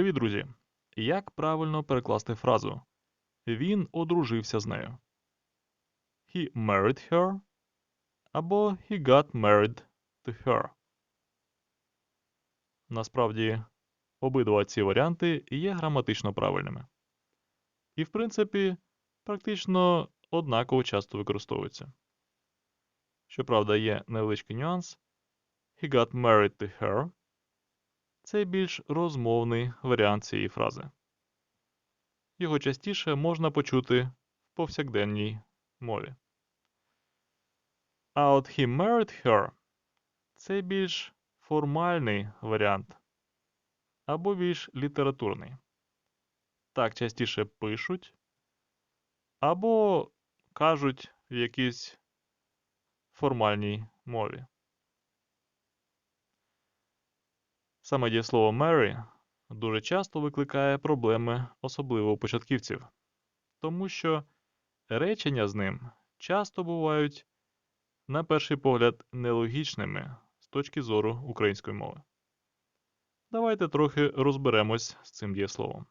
Привіт, друзі! Як правильно перекласти фразу Він одружився з нею? He married her або He got married to her. Насправді, обидва ці варіанти є граматично правильними. І, в принципі, практично однаково часто використовуються. Щоправда, є невеличкий нюанс. He got married to her це більш розмовний варіант цієї фрази. Його частіше можна почути в повсякденній мові. А от he married her це більш формальний варіант або більш літературний. Так частіше пишуть або кажуть в якійсь формальній мові. Саме дієслово marry дуже часто викликає проблеми, особливо у початківців, тому що речення з ним часто бувають, на перший погляд, нелогічними з точки зору української мови. Давайте трохи розберемось з цим дієсловом.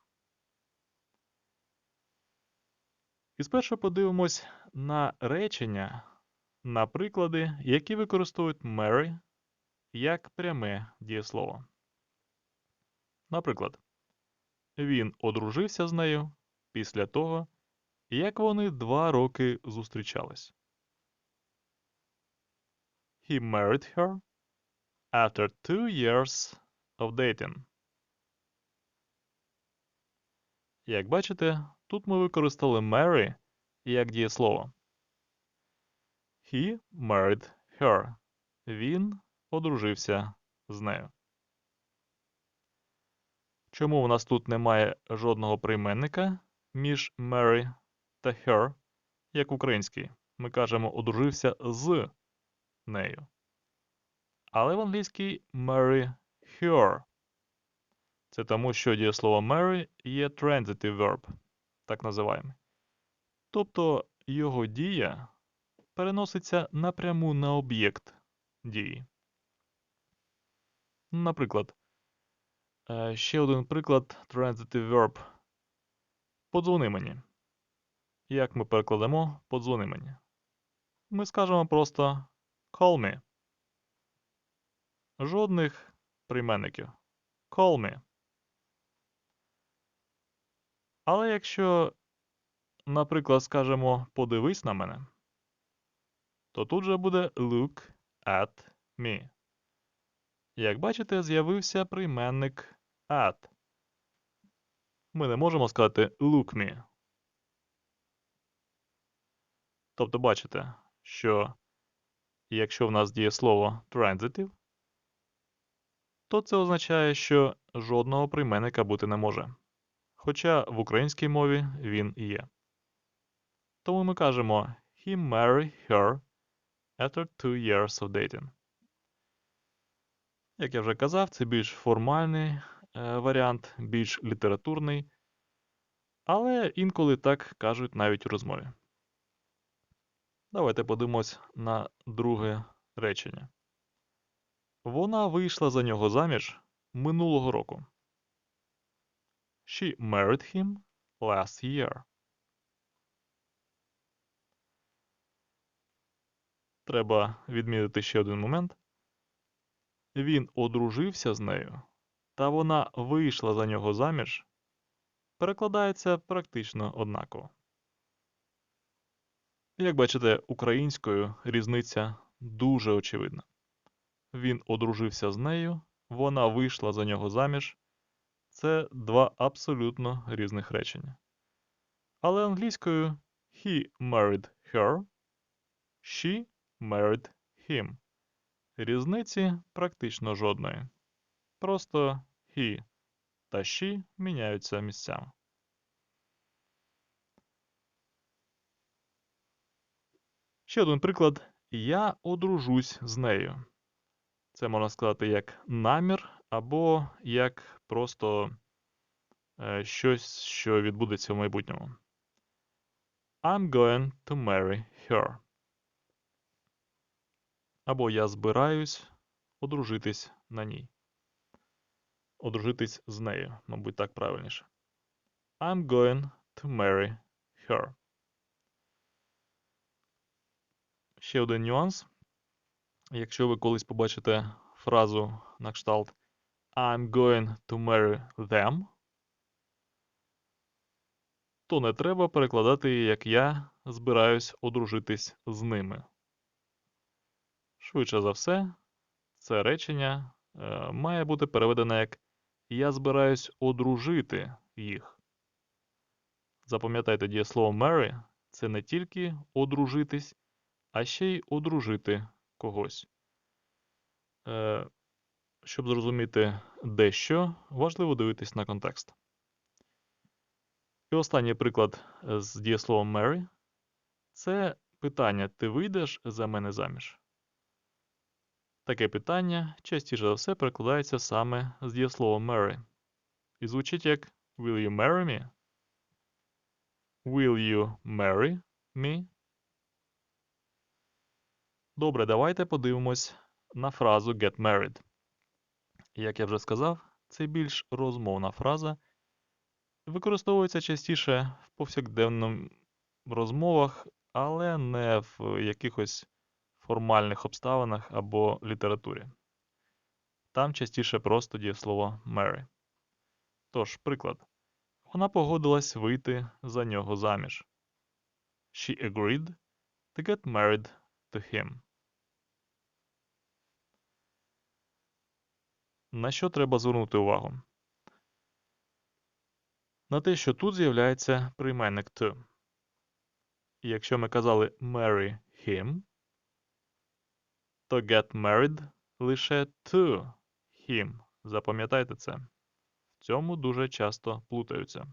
І спершу подивимось на речення, на приклади, які використовують marry як пряме дієслово. Наприклад, він одружився з нею після того, як вони два роки зустрічались. He married her after two years of dating. Як бачите, тут ми використали marry як дієслово. He married her. Він одружився з нею. Чому у нас тут немає жодного прийменника між marry та her, як в українській? Ми кажемо одружився з нею. Але в англійській marry her. Це тому, що дієслово marry є transitive verb, так називаємо. Тобто його дія переноситься напряму на об'єкт дії. Наприклад, ще один приклад transitive verb. Подзвони мені. Як ми перекладемо подзвони мені? Ми скажемо просто call me. Жодних прийменників. Call me. Але якщо, наприклад, скажемо подивись на мене, то тут же буде look at me. Як бачите, з'явився прийменник at. Ми не можемо сказати look me. Тобто бачите, що якщо в нас діє слово transitive, то це означає, що жодного прийменника бути не може. Хоча в українській мові він є. Тому ми кажемо He married her after two years of dating. Як я вже казав, це більш формальний варіант, більш літературний, але інколи так кажуть навіть у розмові. Давайте подивимось на друге речення. Вона вийшла за нього заміж минулого року. She married him last year. Треба відмітити ще один момент. Він одружився з нею та вона вийшла за нього заміж, перекладається практично однаково. Як бачите, українською різниця дуже очевидна. Він одружився з нею, вона вийшла за нього заміж. Це два абсолютно різних речення. Але англійською he married her, she married him. Різниці практично жодної. Просто he та she міняються місцями. Ще один приклад. Я одружусь з нею. Це можна сказати як намір, або як просто е, щось, що відбудеться в майбутньому. I'm going to marry her. Або я збираюсь одружитись на ній. Одружитись з нею, мабуть, так правильніше. I'm going to marry her. Ще один нюанс. Якщо ви колись побачите фразу на кшталт I'm going to marry them, то не треба перекладати її, як я збираюсь одружитись з ними. Швидше за все, це речення е, має бути переведене як Я збираюсь одружити їх. Запам'ятайте дієслово marry – це не тільки одружитись, а ще й одружити когось. Е, щоб зрозуміти дещо, важливо дивитись на контекст. І останній приклад е, з дієсловом marry – це питання Ти вийдеш за мене заміж? Таке питання частіше за все перекладається саме з дієсловом marry. І звучить як Will you marry me? Will you marry me? Добре, давайте подивимось на фразу get married. Як я вже сказав, це більш розмовна фраза. Використовується частіше в повсякденних розмовах, але не в якихось формальних обставинах або літературі. Там частіше просто дієслово marry. Тож, приклад. Вона погодилась вийти за нього заміж. She agreed to get married to him. На що треба звернути увагу? На те, що тут з'являється прийменник to. Якщо ми казали marry him, то get married лише to him. Запам'ятайте це. В цьому дуже часто плутаються.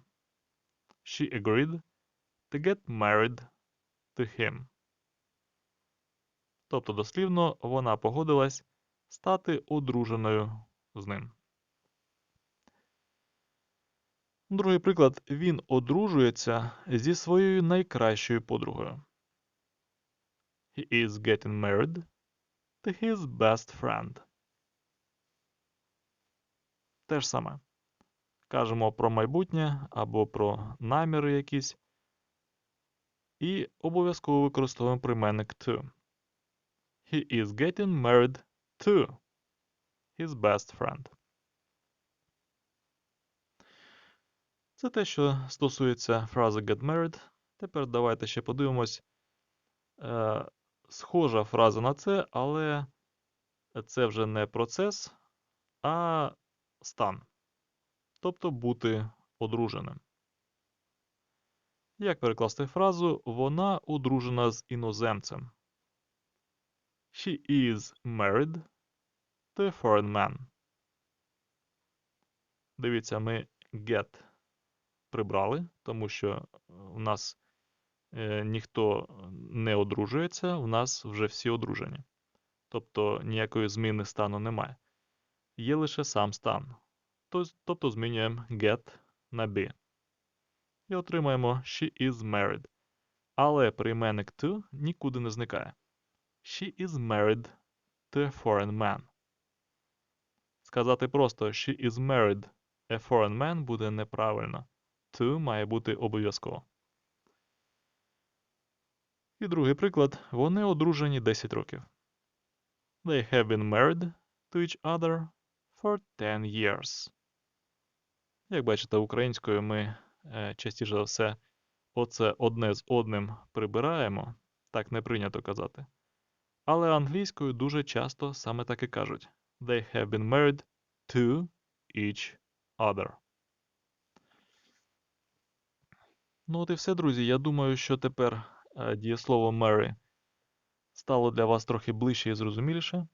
She agreed to get married to him. Тобто, дослівно, вона погодилась стати одруженою з ним. Другий приклад. Він одружується зі своєю найкращою подругою. He is getting married to his best friend. Те ж саме. Кажемо про майбутнє або про наміри якісь. І обов'язково використовуємо прийменник to. He is getting married to his best friend. Це те, що стосується фрази get married. Тепер давайте ще подивимось. Схожа фраза на це, але це вже не процес, а стан. Тобто бути одруженим. Як перекласти фразу Вона одружена з іноземцем? She is married to a foreign man. Дивіться, ми get прибрали, тому що у нас ніхто не одружується, у нас вже всі одружені. Тобто ніякої зміни стану немає. Є лише сам стан. Тобто змінюємо get на be. І отримаємо she is married. Але прийменник to нікуди не зникає. She is married to a foreign man. Сказати просто she is married a foreign man буде неправильно. To має бути обов'язково. І другий приклад. Вони одружені 10 років. They have been married to each other for 10 years. Як бачите, українською ми е, частіше за все оце одне з одним прибираємо. Так не прийнято казати. Але англійською дуже часто саме так і кажуть. They have been married to each other. Ну от і все, друзі. Я думаю, що тепер дієслово marry стало для вас трохи ближче і зрозуміліше.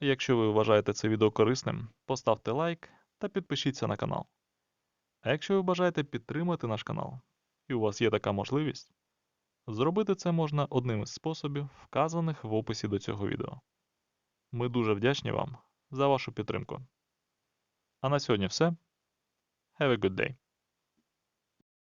Якщо ви вважаєте це відео корисним, поставте лайк та підпишіться на канал. А якщо ви бажаєте підтримати наш канал, і у вас є така можливість, зробити це можна одним із способів, вказаних в описі до цього відео. Ми дуже вдячні вам за вашу підтримку. А на сьогодні все. Have a good day.